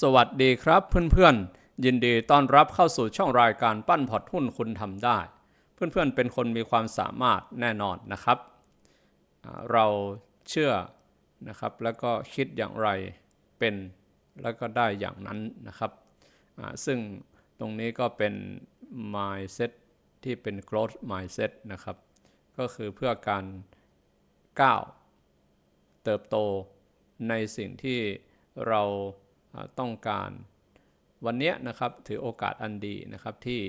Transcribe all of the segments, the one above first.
สวัสดีครับเพื่อนๆ ยินดีต้อนรับเข้าสู่ช่องรายการปั้นพอร์ตหุ้นคุณทำได้ เพื่อนๆเป็นคนมีความสามารถแน่นอนนะครับ เราเชื่อนะครับแล้วก็คิดอย่างไรเป็นแล้วก็ได้อย่างนั้นนะครับ ซึ่งตรงนี้ก็เป็น mindset ที่เป็น growth mindset นะครับ ก็คือเพื่อการก้าวเติบโตในสิ่งที่เรา ต้องการ วันนี้นะครับถือโอกาสอันดีนะครับที่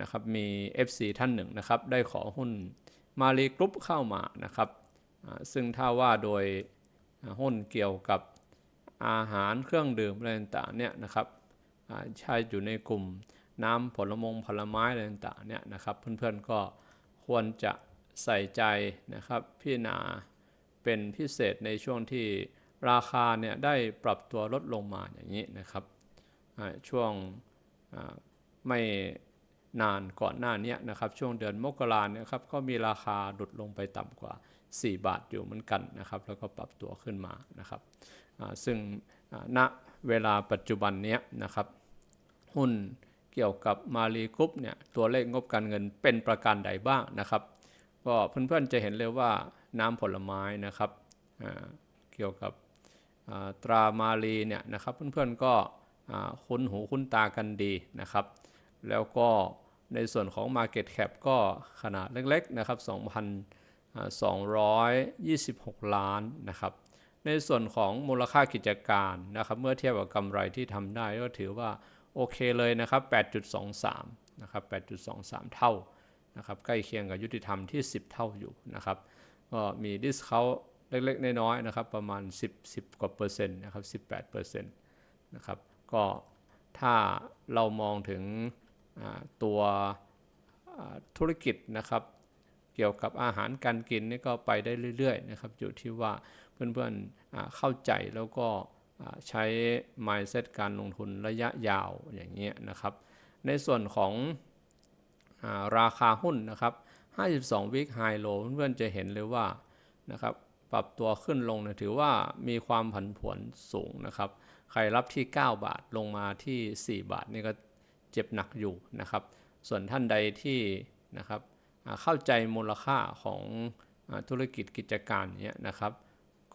นะครับมี FC ท่านหนึ่งนะครับได้ขอหุ้นมารีกรุ๊ปเข้ามานะครับซึ่งถ้าว่าโดยหุ้นเกี่ยวกับอาหารเครื่องดื่มอะไรต่างเนี่ยนะครับใช้อยู่ในกลุ่มน้ำผลมงผลไม้อะไรต่างเนี่ยนะครับเพื่อนๆก็ควรจะใส่ใจนะครับพิจารณาเป็นพิเศษในช่วงที่ ราคาเนี่ยได้ปรับตัวลดลงมาอย่างนี้นะครับช่วงไม่นานก่อนหน้านี้นะครับ ช่วงเดือนมกราเนี่ยครับก็มีราคาหลุดลงไปต่ำกว่า 4 บาทอยู่เหมือนกันนะครับ แล้วก็ปรับตัวขึ้นมานะครับซึ่งณเวลาปัจจุบันเนี้ยนะครับ หุ้นเกี่ยวกับมารีกรุ๊ปเนี่ยตัวเลขงบการเงินเป็นประการใดบ้างนะครับ ก็เพื่อนๆจะเห็นเลยว่าน้ำผลไม้นะครับเกี่ยวกับ ตรามารีเนี่ยนะครับเพื่อนๆก็คุ้นหูคุ้นตากันดีนะครับ แล้วก็ในส่วนของ Market Cap ก็ขนาดเล็กๆนะครับ2,226 ล้านนะครับในส่วนของมูลค่ากิจการนะครับเมื่อเทียบกับกำไรที่ทำได้ก็ถือว่าโอเคเลยนะครับ 8.23 นะครับ 8.23 เท่านะครับใกล้เคียงกับยุติธรรมที่ 10 เท่าอยู่นะครับก็มีดิสเขา เล็กๆ น้อยๆนะครับประมาณ 10 10กว่าเปอร์เซ็นต์นะครับ18เปอร์เซ็นต์นะครับก็ถ้าเรามองถึงตัวธุรกิจนะครับเกี่ยวกับอาหารการกินนี่ก็ไปได้เรื่อยๆนะครับอยู่ที่ว่าเพื่อนๆเข้าใจแล้วก็ใช้ mindset การลงทุนระยะยาวอย่างเงี้ยนะครับในส่วนของอาราคาหุ้นนะครับ52วิกไฮโลเพื่อนๆจะเห็นเลยว่านะครับ ปรับตัวขึ้นลงเนี่ยถือว่ามีความผันผวนสูงนะครับ ใครรับที่ 9 บาทลงมาที่ 4 บาทนี่ก็เจ็บหนักอยู่นะครับ ส่วนท่านใดที่นะครับเข้าใจมูลค่าของอธุรกิจกิจการเนี้ยนะครับ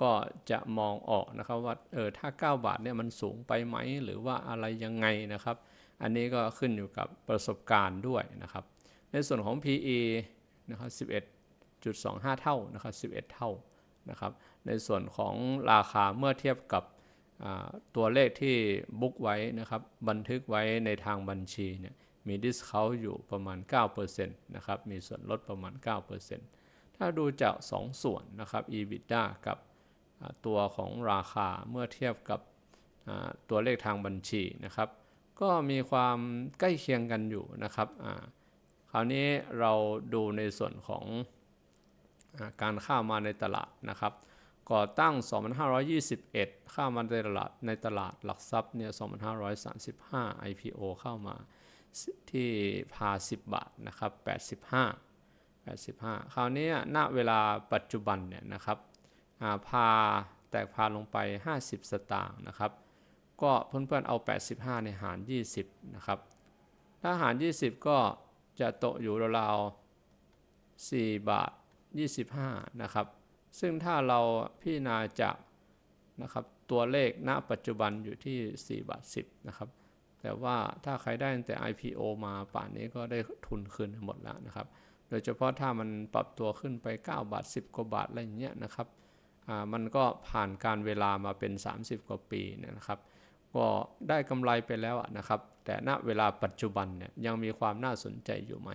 ก็จะมองออกนะครับว่าเออถ้า 9 บาทเนี่ยมันสูงไปไหมหรือว่าอะไรยังไงนะครับ อันนี้ก็ขึ้นอยู่กับประสบการณ์ด้วยนะครับ ในส่วนของ PE นะครับ11.25 เท่านะครับ11 เท่า นะครับ ในส่วนของราคาเมื่อเทียบกับตัวเลขที่บุ๊กไว้นะครับ บันทึกไว้ในทางบัญชีเนี่ยมีดิสเขาอยู่ประมาณ 9%นะครับ มีส่วนลดประมาณ 9%ถ้าดูจาก 2 ส่วนนะครับ EBITDA กับตัวของราคาเมื่อเทียบกับตัวเลขทางบัญชีนะครับ ก็มีความใกล้เคียงกันอยู่นะครับคราวนี้เราดูในส่วนของ การเข้ามาในตลาดนะครับ ก่อตั้ง 2521เข้ามาในตลาดในตลาดหลักทรัพย์เนี่ย2535 IPO เข้ามาที่พา 10 บาทนะครับ85 85 คราวนี้ณเวลาปัจจุบันเนี่ยนะครับาพาแตกพาลงไป 50 สตางค์นะครับ ก็เพื่อนๆเอา 85ในหาร 20 นะครับ ถ้าหาร 20 ก็จะตกอยู่ราวๆ4บาท 25 นะครับ ซึ่งถ้าเราพิจารณาจากนะครับตัวเลขณปัจจุบันอยู่ที่ 4 บาท 10 นะครับ แต่ว่าถ้าใครได้ตั้งแต่ IPO มาป่านนี้ก็ได้ทุนคืนหมดแล้วนะครับ โดยเฉพาะถ้ามันปรับตัวขึ้นไป 9 บาท 10 กว่าบาทอะไรอย่างเงี้ยนะครับอ่ามันก็ผ่านการเวลามาเป็น 30 กว่าปีเนี่ยนะครับ ก็ได้กำไรไปแล้วนะครับ แต่ณเวลาปัจจุบันเนี่ยยังมีความน่าสนใจอยู่ไหม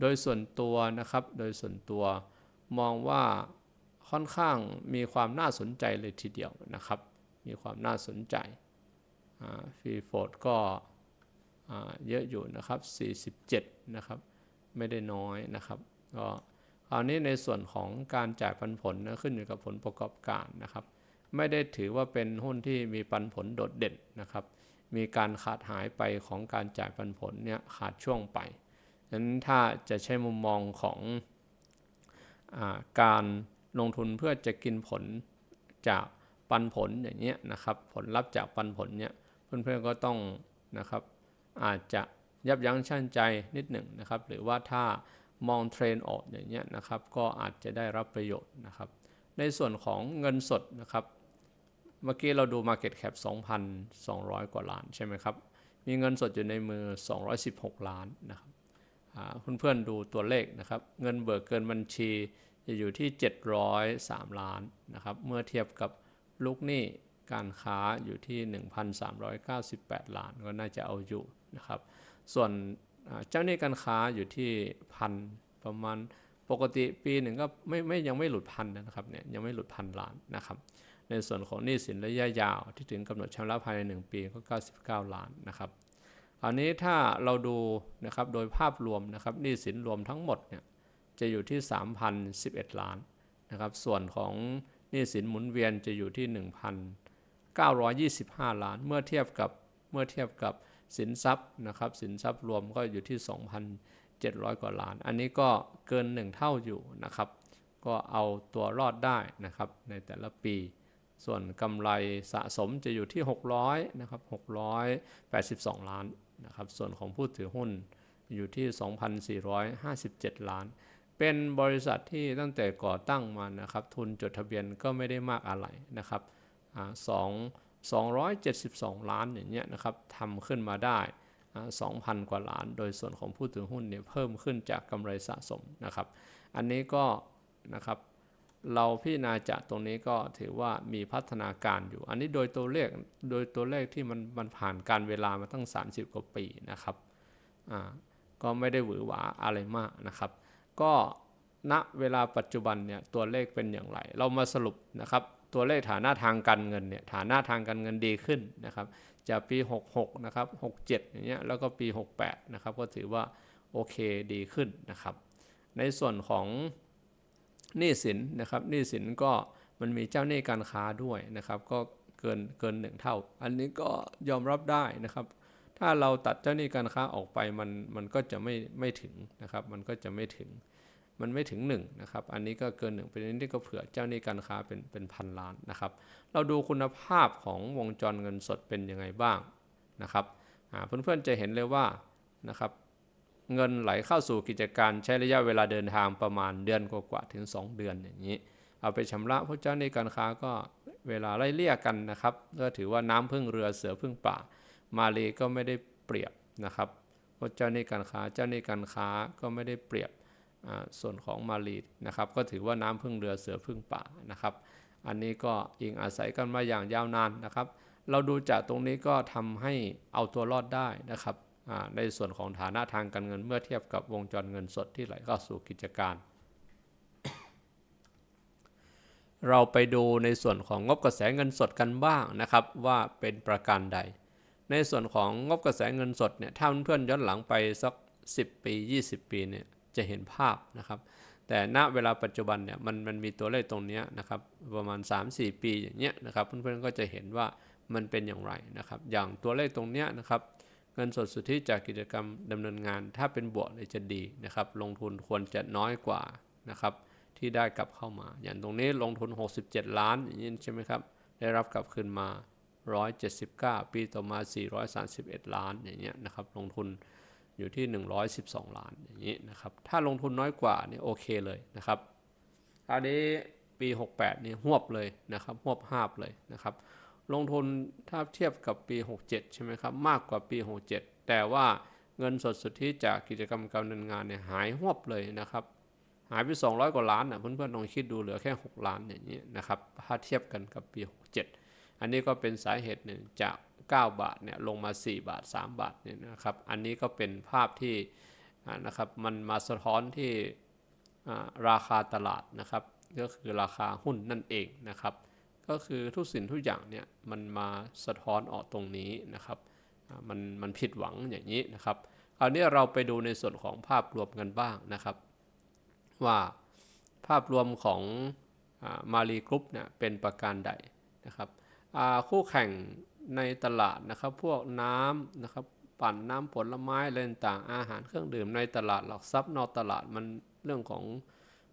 โดยส่วนตัวนะครับ โดยส่วนตัว มองว่าค่อนข้างมีความน่าสนใจเลยทีเดียวนะครับ มีความน่าสนใจฟรีโฟดก็เยอะอยู่นะครับ 47 นะครับ ไม่ได้น้อยนะครับก็คราวนี้ในส่วนของการจ่ายปันผลนะขึ้นอยู่กับผลประกอบการนะครับ ไม่ได้ถือว่าเป็นหุ้นที่มีปันผลโดดเด่นนะครับ มีการขาดหายไปของการจ่ายปันผลเนี่ยขาดช่วงไปฉะนั้นถ้าจะใช้มุมมองของ การลงทุนเพื่อจะกินผลจากปันผลอย่างเงี้ยนะครับ ผลลัพธ์จากปันผลเนี่ยเพื่อนๆก็ต้องนะครับ อาจจะยับยั้งชั่งใจนิดหนึ่งนะครับ หรือว่าถ้ามองเทรนออกอย่างเงี้ยนะครับ ก็อาจจะได้รับประโยชน์นะครับ ในส่วนของเงินสดนะครับ เมื่อกี้เราดู Market Cap 2,200 กว่าล้านใช่ไหมครับ มีเงินสดอยู่ในมือ 216 ล้านนะครับ เพื่อนๆดูตัวเลขนะครับ เงินเบิกเกินบัญชีจะอยู่ที่ 703 ล้านนะครับ เมื่อเทียบกับลูกหนี้การค้าอยู่ที่ 1,398 ล้าน ก็น่าจะเอาอยู่นะครับ ส่วนเจ้าหนี้การค้าอยู่ที่พันประมาณปกติปีหนึ่งก็ไม่ไม่ยังไม่หลุดพันนะครับเนี่ยยังไม่หลุดพันล้านนะครับ ในส่วนของหนี้สินระยะยาวที่ถึงกำหนดชำระภายใน 1 ปีก็ 99 ล้านนะครับ อันนี้ถ้าเราดูนะครับโดยภาพรวมนะครับหนี้สินรวมทั้งหมดเนี่ยจะอยู่ที่ 3,011 ล้านนะครับ ส่วนของหนี้สินหมุนเวียนจะอยู่ที่ 1,925 ล้าน เมื่อเทียบกับเมื่อเทียบกับสินทรัพย์นะครับสินทรัพย์รวมก็อยู่ที่ 2,700 กว่าล้าน อันนี้ก็เกิน 1 เท่าอยู่นะครับ ก็เอาตัวรอดได้นะครับในแต่ละปี ส่วนกำไรสะสมจะอยู่ที่ 600นะครับ682 ล้าน นะครับส่วนของผู้ถือหุ้นอยู่ที่ 2,457 ล้าน เป็นบริษัทที่ตั้งแต่ก่อตั้งมานะครับ ทุนจดทะเบียนก็ไม่ได้มากอะไรนะครับสอง272 ล้านอย่างเงี้ยนะครับทำขึ้นมาได้ 2,000 กว่าล้าน โดยส่วนของผู้ถือหุ้นเนี่ยเพิ่มขึ้นจากกำไรสะสมนะครับ อันนี้ก็นะครับ เราพิจารณาจากตรงนี้ก็ถือว่ามีพัฒนาการอยู่ อันนี้โดยตัวเลขโดยตัวเลขที่มันมันผ่านการเวลามาตั้ง 30 กว่าปีนะครับอ่าก็ไม่ได้หวือหวาอะไรมากนะครับ ก็ณเวลาปัจจุบันเนี่ยตัวเลขเป็นอย่างไร เรามาสรุปนะครับ ตัวเลขฐานะทางการเงินเนี่ยฐานะทางการเงินดีขึ้นนะครับ จากปี 66 นะครับ 67 อย่างเงี้ยแล้วก็ปี 68 นะครับ ก็ถือว่าโอเคดีขึ้นนะครับ ในส่วนของ หนี้สินนะครับหนี้สินก็มันมีเจ้าหนี้การค้าด้วยนะครับก็เกินเกินหนึ่งเท่า อันนี้ก็ยอมรับได้นะครับ ถ้าเราตัดเจ้าหนี้การค้าออกไปมันมันก็จะไม่ไม่ถึงนะครับ มันก็จะไม่ถึงมันไม่ถึง1นะครับ อันนี้ก็เกิน1เป็นนี้ก็เผื่อเจ้าหนี้การค้าเป็นเป็นพันล้านนะครับ เราดูคุณภาพของวงจรเงินสดเป็นยังไงบ้างนะครับเพื่อนๆจะเห็นเลยว่านะครับ เงินไหลเข้าสู่กิจการใช้ระยะเวลาเดินทางประมาณเดือนกว่าๆถึง 2 เดือนอย่างนี้ เอาไปชำระพระเจ้าในการค้าก็เวลาไล่เลี่ยกันนะครับก็ถือว่าน้ำพึ่งเรือเสือพึ่งป่า มาเลก็ไม่ได้เปรียบนะครับพระเจ้าในการค้าเจ้าในการค้าก็ไม่ได้เปรียบส่วนของมาลีนะครับ ก็ถือว่าน้ำพึ่งเรือเสือพึ่งป่านะครับ อันนี้ก็อิงอาศัยกันมาอย่างยาวนานนะครับ เราดูจากตรงนี้ก็ทำให้เอาตัวรอดได้นะครับ ในส่วนของฐานะทางการเงินเมื่อเทียบกับวงจรเงินสดที่ไหลเข้าสู่กิจการ เราไปดูในส่วนของงบกระแสเงินสดกันบ้างนะครับ ว่าเป็นประการใด ในส่วนของงบกระแสเงินสดเนี่ยถ้าเพื่อนย้อนหลังไปสัก 10 ปี 20 ปีเนี่ยจะเห็นภาพนะครับ แต่ณเวลาปัจจุบันเนี่ยมันมันมีตัวเลขตรงนี้นะครับประมาณ 3-4 ปีอย่างเงี้ยนะครับเพื่อนๆก็จะเห็นว่ามันเป็นอย่างไรนะครับ อย่างตัวเลขตรงเนี้ยนะครับ เงินสดสุทธิจากกิจกรรมดำเนินงาน ถ้าเป็นบวกเลยจะดีนะครับ ลงทุนควรจะน้อยกว่านะครับ ที่ได้กลับเข้ามา อย่างตรงนี้ลงทุน 67 ล้านอย่างนี้ใช่ไหมครับ ได้รับกลับคืนมา 179 ปีต่อมา 431 ล้านอย่างเงี้ยนะครับ ลงทุนอยู่ที่ 112 ล้านอย่างนี้นะครับ ถ้าลงทุนน้อยกว่านี่โอเคเลยนะครับอันนี้ปี 68 นี่หวบเลยนะครับหวบหาบเลยนะครับ ลงทุนถ้าเทียบกับปี 67 ใช่ไหมครับ มากกว่าปี 67 แต่ว่าเงินสดสุทธิจากกิจกรรมการเนินงานเนี่ยหายหวบเลยนะครับ หายไป 200 กว่าล้านนะเพื่อนๆลองคิดดูเหลือแค่ 6 ล้านอย่างนี้นะครับถ้าเทียบกันกับปี 67 อันนี้ก็เป็นสาเหตุหนึ่งจาก 9 บาทเนี่ยลงมา 4 บาท 3 บาทเนี่ยนะครับ อันนี้ก็เป็นภาพที่นะครับมันมาสะท้อนที่ราคาตลาดนะครับ ก็คือราคาหุ้นนั่นเองนะครับ ก็คือทุกสินทุกอย่างเนี่ยมันมาสะท้อนออกตรงนี้นะครับมันมันผิดหวังอย่างนี้นะครับคราวนี้เราไปดูในส่วนของภาพรวมกันบ้างนะครับ ว่าภาพรวมของมารีกรุ๊ปเนี่ยเป็นประการใดนะครับคู่แข่งในตลาดนะครับ พวกน้ำนะครับปั่นน้ำผลไม้อะไรต่างอาหารเครื่องดื่มในตลาดหลักทรัพย์นอกตลาดมันเรื่องของ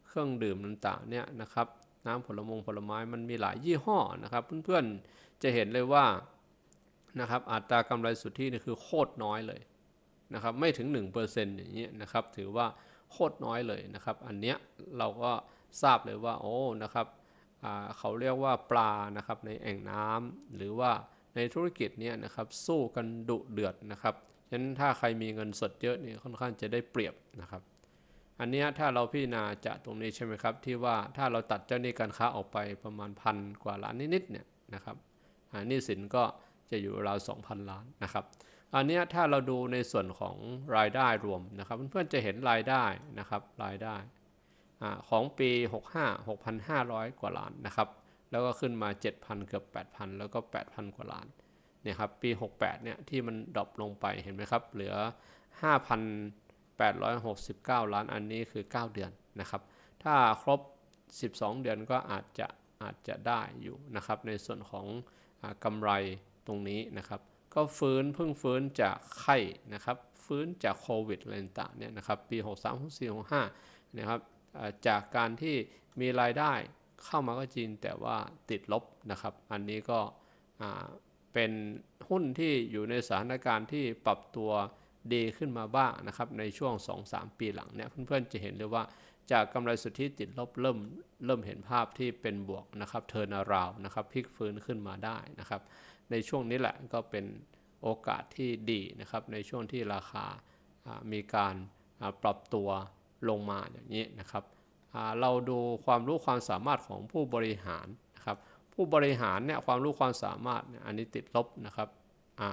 เครื่องดื่มต่างเนี่ยนะครับ น้ำผลมงผลไม้มันมีหลายยี่ห้อนะครับ เพื่อนๆจะเห็นเลยว่านะครับอัตรากำไรสุทธินี่คือโคตรน้อยเลยนะครับไม่ถึง 1%อย่างเงี้ยนะครับถือว่าโคตรน้อยเลยนะครับ อันเนี้ยเราก็ทราบเลยว่าโอ้นะครับเขาเรียกว่าปลานะครับในแอ่งน้ำหรือว่าในธุรกิจเนี่ยนะครับสู้กันดุเดือดนะครับฉะนั้นถ้าใครมีเงินสดเยอะเนี่ยค่อนข้างจะได้เปรียบนะครับ อันนี้ถ้าเราพิจารณาจากตรงนี้ใช่ไหมครับ ที่ว่าถ้าเราตัดเจ้าหนี้การค้าออกไปประมาณพันกว่าล้านนิดๆเนี่ยนะครับหนี้สินก็จะอยู่ราว2,000ล้านนะครับ อันนี้ถ้าเราดูในส่วนของรายได้รวมนะครับเพื่อนๆจะเห็นรายได้นะครับรายได้ของปี 65 6,500 กว่าล้านนะครับ แล้วก็ขึ้นมา 7,000 เกือบ 8,000 แล้วก็ 8,000 กว่าล้านเนี่ยครับปี 68เนี่ยที่มันดรอปลงไปเห็นไหมครับ เหลือ 869 ล้านอันนี้คือ 9 เดือนนะครับ ถ้าครบ 12 เดือนก็อาจจะอาจจะได้อยู่นะครับ ในส่วนของกำไรตรงนี้นะครับ ก็ฟื้นเพิ่งฟื้นจากไข้นะครับ ฟื้นจากโควิดอะไรต่างเนี่ยนะครับ ปี 63 64 65 นะครับจากการที่มีรายได้เข้ามาก็จริงแต่ว่าติดลบนะครับ อันนี้ก็เป็นหุ้นที่อยู่ในสถานการณ์ที่ปรับตัว ดีขึ้นมาบ้างนะครับในช่วง 2-3 ปีหลังเนี่ยเพื่อนๆจะเห็นเลยว่าจากกำไรสุทธิติดลบเริ่มเริ่มเห็นภาพที่เป็นบวกนะครับเทิร์นาราวนะครับพลิกฟื้นขึ้นมาได้นะครับ ในช่วงนี้แหละก็เป็นโอกาสที่ดีนะครับ ในช่วงที่ราคามีการปรับตัวลงมาอย่างนี้นะครับเราดูความรู้ความสามารถของผู้บริหารนะครับ ผู้บริหารเนี่ยความรู้ความสามารถเนี่ยอันนี้ติดลบนะครับอ่า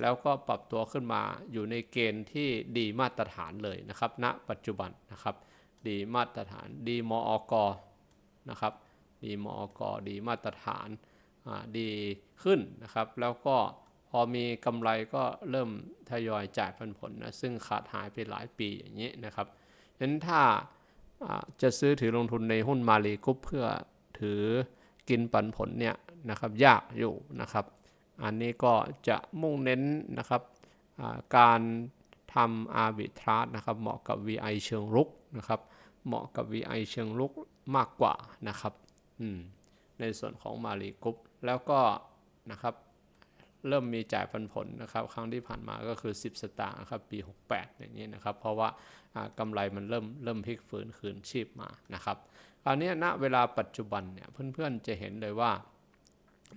แล้วก็ปรับตัวขึ้นมาอยู่ในเกณฑ์ที่ดีมาตรฐานเลยนะครับณปัจจุบันนะครับ ดีมาตรฐานดีมอกนะครับดีมอกดีมาตรฐานดีขึ้นนะครับ แล้วก็พอมีกำไรก็เริ่มทยอยจ่ายพันผลนะซึ่งขาดหายไปหลายปีอย่างนี้นะครับฉะนั้นถ้าจะซื้อถือลงทุนในหุ้นมาลีกรุ๊ปเพื่อถือกินปันผลเนี่ยนะครับยากอยู่นะครับ อันนี้ก็จะมุ่งเน้นนะครับการทำอาร์บิทรานะครับ เหมาะกับ VI เชิงรุกนะครับ เหมาะกับ VI เชิงรุกมากกว่านะครับในส่วนของมารีกรุ๊ปแล้วก็นะครับเริ่มมีจ่ายปันผลนะครับครั้งที่ผ่านมาก็คือ 10 สตางค์ครับปี 68 อย่างนี้นะครับ เพราะว่ากำไรมันเริ่มเริ่มพลิกฟื้นคืนชีพมานะครับอันนี้ณเวลาปัจจุบันเนี่ยเพื่อนๆจะเห็นเลยว่า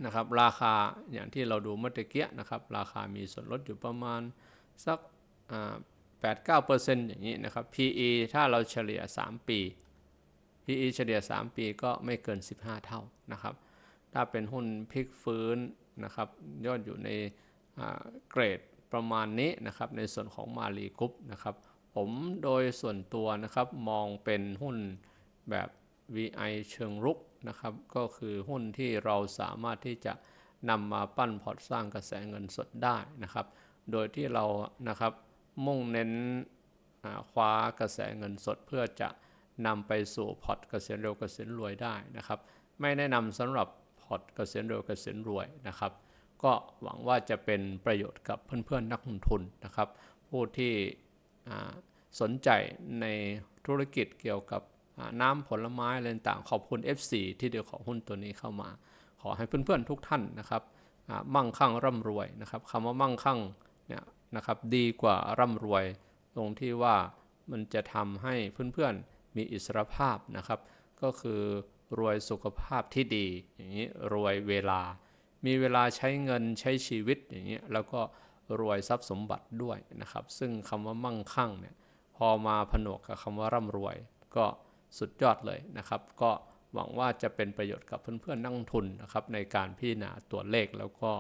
นะครับ ราคาอย่างที่เราดูเมื่อกี้นะครับ ราคามีส่วนลดอยู่ประมาณสักแปดเก้าเปอร์เซ็นต์อย่างนี้นะครับ PE ถ้าเราเฉลี่ย 3 ปี PE เฉลี่ย 3 ปีก็ไม่เกิน 15 เท่านะครับ ถ้าเป็นหุ้นพลิกฟื้นนะครับยอดอยู่ในเกรดประมาณนี้นะครับ ในส่วนของมารีกรุ๊ปนะครับ ผมโดยส่วนตัวนะครับมองเป็นหุ้นแบบ VI เชิงรุก นะครับ ก็คือหุ้นที่เราสามารถที่จะนำมาปั้นพอร์ตสร้างกระแสเงินสดได้นะครับ โดยที่เรานะครับมุ่งเน้นคว้ากระแสเงินสดเพื่อจะนำไปสู่พอร์ตเกษียณเร็วเกษียณรวยได้นะครับ ไม่แนะนำสำหรับพอร์ตเกษียณเร็วเกษียณรวยนะครับ ก็หวังว่าจะเป็นประโยชน์กับเพื่อนๆนักลงทุนนะครับ ผู้ที่สนใจในธุรกิจเกี่ยวกับ น้ำผลไม้อะไรต่างขอบคุณ F4 ที่เดี๋ยวขอหุ้นตัวนี้เข้ามา ขอให้เพื่อนๆทุกท่านนะครับมั่งคั่งร่ำรวยนะครับคำว่ามั่งคั่งเนี่ยนะครับดีกว่าร่ำรวย ตรงที่ว่ามันจะทำให้เพื่อนๆมีอิสรภาพนะครับ ก็คือรวยสุขภาพที่ดี อย่างนี้รวยเวลา มีเวลาใช้เงินใช้ชีวิตอย่างนี้แล้วก็รวยทรัพย์สมบัติด้วยนะครับ ซึ่งคำว่ามั่งคั่งเนี่ยพอมาผนวกกับคำว่าร่ำรวย ก็ สุดยอดเลยนะครับ ก็หวังว่าจะเป็นประโยชน์กับเพื่อนๆนักทุนนะครับในการพิจารณาตัวเลขแล้วก็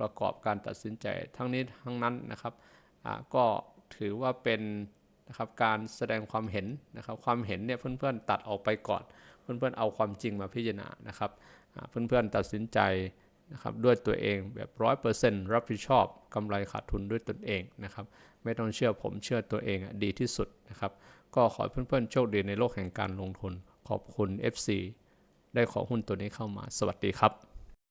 ประกอบการตัดสินใจทั้งนี้ทั้งนั้นนะครับก็ถือว่าเป็นนะครับการแสดงความเห็นนะครับความเห็นเนี่ยเพื่อนๆตัดออกไปก่อน เพื่อนๆเอาความจริงมาพิจารณานะครับเพื่อนๆตัดสินใจนะครับด้วยตัวเองแบบร้อยเปอร์เซ็นต์รับผิดชอบกำไรขาดทุนด้วยตนเองนะครับไม่ต้องเชื่อผมเชื่อตัวเองดีที่สุดนะครับ ก็ขอเพื่อนๆ โชคดีในโลกแห่งการลงทุน ขอบคุณ FC ได้ขอหุ้นตัวนี้เข้ามา สวัสดีครับ